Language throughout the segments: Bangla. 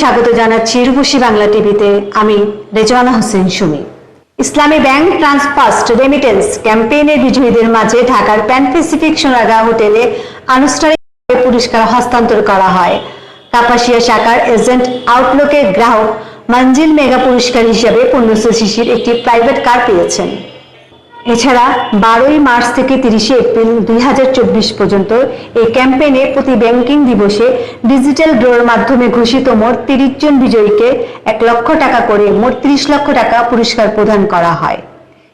স্বাগত জানাচ্ছি রূপসী বাংলা টিভিতে। আমি রেজওয়ানা হোসেন সুমি। ইসলামী ব্যাংক ট্রান্সফার্স্ট রেমিটেন্স ক্যাম্পেইনের বিজয়ীদের মাঝে ঢাকার প্যান প্যাসিফিক সোনাগা হোটেলে আনুষ্ঠানিকভাবে পুরস্কার হস্তান্তর করা হয়। কাপাসিয়া শাখার এজেন্ট আউটলুকের গ্রাহক মঞ্জিল মেগা পুরস্কার হিসেবে পূর্ণশ্রী শিশির একটি প্রাইভেট কার পেয়েছেন। এছাড়া বারোই মার্চ থেকে তিরিশে এপ্রিল দুই হাজার চব্বিশ পর্যন্ত এই ক্যাম্পেইনে প্রতি ব্যাংকিং দিবসে ডিজিটাল ড্রোর মাধ্যমে ঘোষিত মোট তিরিশ জন বিজয়ীকে এক লক্ষ টাকা করে মোট তিরিশ লক্ষ টাকা পুরস্কার প্রদান করা হয়।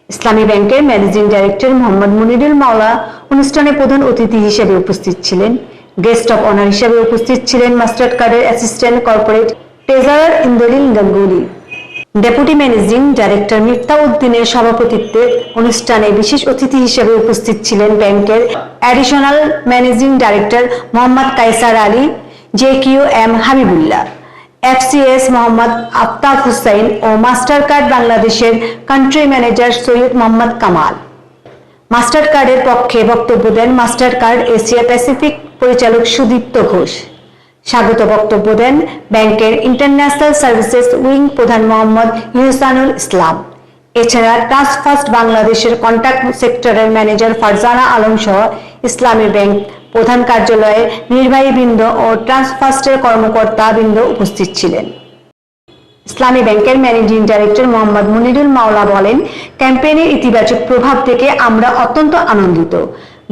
ইসলামী ব্যাংকের ম্যানেজিং ডাইরেক্টর মোহাম্মদ মুনিরুল মাওলা অনুষ্ঠানে প্রধান অতিথি হিসেবে উপস্থিত ছিলেন। গেস্ট অফ অনার হিসেবে উপস্থিত ছিলেন মাস্টার কার্ডের assistant corporate treasurer ইন্দোলিন Ganguly. Deputy managing director Mifta উদ্দিনের সভাপতিত্বে অনুষ্ঠানে বিশেষ অতিথি হিসেবে উপস্থিত ছিলেন ব্যাংকের additional managing director Mohammad Kaiser Ali J Q M Habibullah, FCS Mohammad Aftab Hussain ও মাস্টার কার্ড বাংলাদেশের কান্ট্রি ম্যানেজার সৈয়দ মোহাম্মদ কামাল। মাস্টার কার্ডের পক্ষে বক্তব্য দেন মাস্টার কার্ড এশিয়া প্যাসিফিক পরিচালক সুদীপ্ত ঘোষ। স্বাগত বক্তব্য দেন ব্যাংকের ইন্টারন্যাশনাল সার্ভিসেস উইং প্রধান মোহাম্মদ ইহসানুল ইসলাম। এছাড়া ট্রান্সফার্স্ট বাংলাদেশের কন্ট্যাক্ট সেক্টরের ম্যানেজার ফারজানা আলম সহ ইসলামী ব্যাংক প্রধান কার্যালয়ের নির্বাহী বৃন্দ ও ট্রান্সফার্স্টের কর্মকর্তা বৃন্দ উপস্থিত ছিলেন। ইসলামী ব্যাংকের ম্যানেজিং ডাইরেক্টর মোহাম্মদ মুনিরুল মাওলা বলেন, ক্যাম্পেইনের ইতিবাচক প্রভাব থেকে আমরা অত্যন্ত আনন্দিত।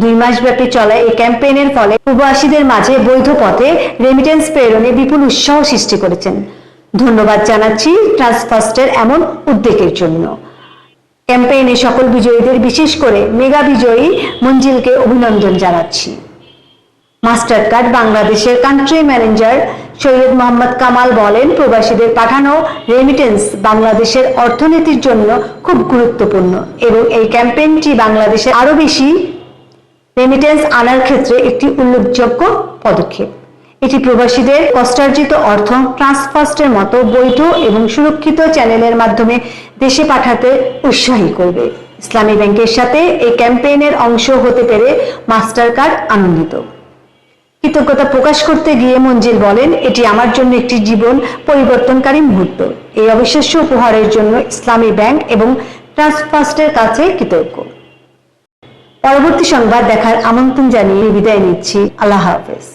দুই মাসব্যাপী চলা এই ক্যাম্পেইনের ফলে প্রবাসীদের মাঝে বৈধ পথে রেমিটেন্স প্রেরণে বিপুল উৎসাহ সৃষ্টি করেছেন। ধন্যবাদ জানাচ্ছি ট্রান্সফার্স্টের এমন উদ্যোগের জন্য। ক্যাম্পেইনে সকল বিজয়ীদের, বিশেষ করে মেগা বিজয়ী মঞ্জিলকে অভিনন্দন জানাচ্ছি। মাস্টার কার্ড বাংলাদেশের কান্ট্রি ম্যানেজার সৈয়দ মোহাম্মদ কামাল বলেন, প্রবাসীদের পাঠানো রেমিটেন্স বাংলাদেশের অর্থনীতির জন্য খুব গুরুত্বপূর্ণ এবং এই ক্যাম্পেইনটি বাংলাদেশে আরও বেশি রেমিটেন্স আনার ক্ষেত্রে একটি উল্লেখযোগ্য পদক্ষেপ। এটি প্রবাসীদের কষ্টার্জিত অর্থ ট্রান্সফার্স্টের মতো বৈধ এবং সুরক্ষিত চ্যানেলের মাধ্যমে দেশে পাঠাতে উৎসাহী করবে। ইসলামী ব্যাংকের সাথে এই ক্যাম্পেইনের অংশ হতে পেরে মাস্টার কার্ড আনন্দিত। কৃতজ্ঞতা প্রকাশ করতে গিয়ে মঞ্জিল বলেন, এটি আমার জন্য একটি জীবন পরিবর্তনকারী মুহূর্ত। এই অবিশ্বাস্য উপহারের জন্য ইসলামী ব্যাংক এবং ট্রান্সফার্স্টের কাছে কৃতজ্ঞ। পরবর্তী সংবাদ দেখার আমন্ত্রণ জানিয়ে বিদায় নিচ্ছি। আল্লাহ হাফেজ।